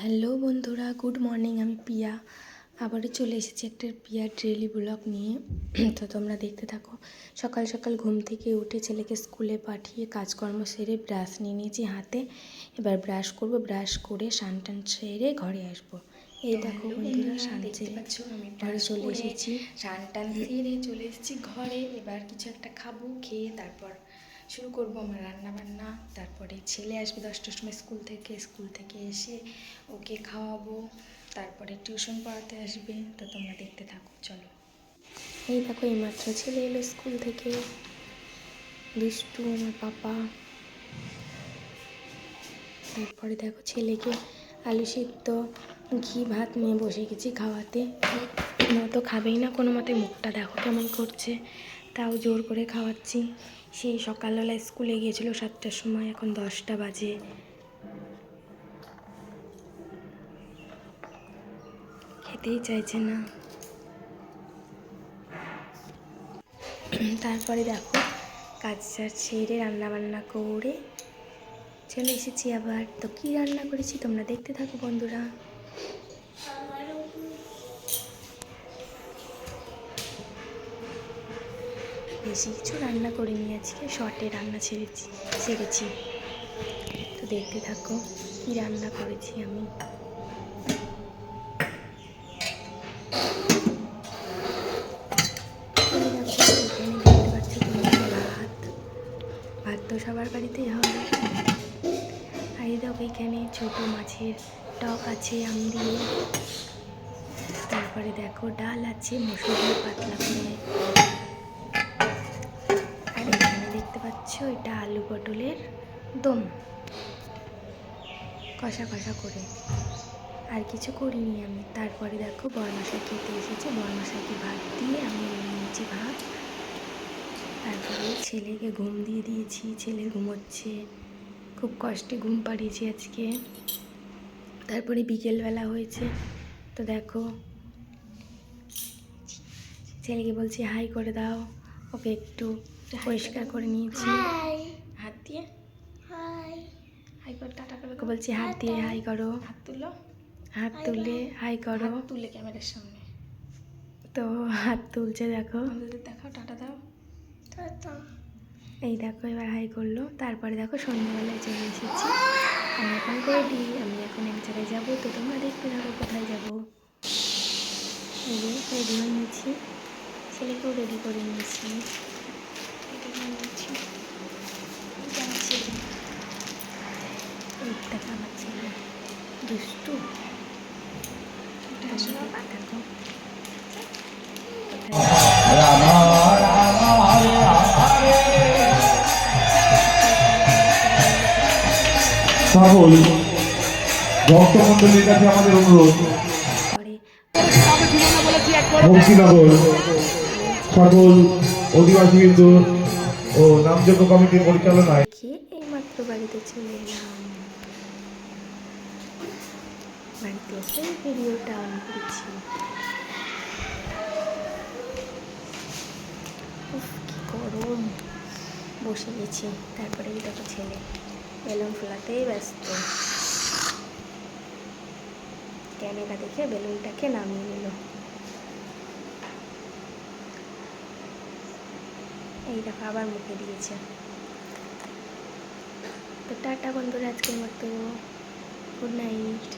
Hello বন্ধুরা good morning আমি পিয়া। আবারও চলে এসেছি একটা পিয়া ডেলি ব্লগ নিয়ে। তো তোমরা দেখতে থাকো সকাল সকাল ঘুম থেকে উঠে ছেলেকে স্কুলে পাঠিয়ে কাজকর্ম সেরে ব্রাশ নিয়ে নিয়েছি হাতে। এবার ব্রাশ করব ব্রাশ করে স্নান টান সেরে ঘরে আসব। এই দেখো বন্ধুরা স্নান সেরে আমি ঘরে চলে এসেছি। স্নান টান সেরে চলে এসেছি ঘরে। এবার কিছু একটা খাব খেয়ে তারপর শুরু করব আমার রান্না বান্না তারপরে ছেলে আসবে দশটার সময় স্কুল থেকে স্কুল থেকে এসে ওকে খাওয়াবো। তারপরে টিউশন পড়াতে আসবে। তো তোমরা দেখতে থাকো, চলো। এই দেখো এইমাত্র ছেলে এলো স্কুল থেকে। দুষ্টু আমার পাপা। তারপরে দেখো ছেলেকে আলু সিদ্ধ, ঘি, ভাত নিয়ে বসে গেছি খাওয়াতে। তো খাবেই না, কোনো মতে মুখটা দেখো কেমন করছে। তাও জোর করে খাওয়াচ্ছি। সেই সকালবেলা স্কুলে গিয়েছিল সাতটার সময়, এখন দশটা বাজে। খেতেই চাইছে না। তারপরে দেখো, কাজ টাজ ছেড়ে রান্না বান্না করে চলে এসেছি আবার। তো কী রান্না করেছি তোমরা দেখতে থাকো বন্ধুরা। বেশি কিছু রান্না করে করিনি আজকে। শর্টে রান্না ছেড়েছি ছেড়েছি। তো দেখতে থাকো কী রান্না করেছি আমি। তো সবার বাড়িতেই হয়। আর দেখো এখানে ছোটো মাছের টক আছে, আম দিয়ে। তারপরে দেখো ডাল আছে, মসুর পাতলা করে। দেখতে পাচ্ছ, এটা আলু পটলের দম। কষা কষা করে। আর কিছু করিনি আমি। তারপরে দেখো বরমাশা খেতে এসেছে। বরমাশাকে ভাত দিয়ে আমি নিয়ে নিয়েছি ভাত। তারপরে ছেলেকে ঘুম দিয়ে দিয়েছি। ছেলে ঘুমোচ্ছে। খুব কষ্টে ঘুম পাড়িয়েছি আজকে। তারপরে বিকেলবেলা হয়েছে। তো দেখো, ছেলেকে বলছি, হাই করে দাও। ওকে একটু পরিষ্কার করে নিয়েছি। হাত দিয়ে? হাই। করে টাটা করে বলছি হাত দিয়ে হাই করো। হাত তুলো। হাত তুলে হাই করো। তুলে ক্যামেরার সামনে। তো হাত তুলছে দেখো। দেখাও টাটা দাও। এই দেখো এবার হাই করল। তারপরে দেখো সন্ধ্যাবেলায় চলে এসেছি। আমি এখন রেডি আমি এখন এক জায়গায় যাব। তো তোমরা দেখতে থাকো কোথায় যাব। এই যে রেডি হয়ে নিয়েছি। ছেলেকেও রেডি করে নিয়েছি। এটা নিয়ে আমার ছেলে। এই আমার ছেলে দুষ্টু আসো সকল ভক্তমন্ডলীর কাছে আমাদের অনুরোধ সকল অধিবাসী বিন্দু ও নামযোগ্য কমিটির পরিচালনায়। বাড়িতে চলে এলাম বাড়িতে এসে ভিডিওটা অন করেছি। কি গরম। বসে গেছি, তারপরে দেখো ছেলে। বেলুন ফোলাতেই ব্যস্ত। ক্যামেরা দেখে বেলুনটাকে নামিয়ে নিল। এই দেখো আবার মুখে দিয়েছে। তো টাটা বন্ধুরা আজকের মতো। Good night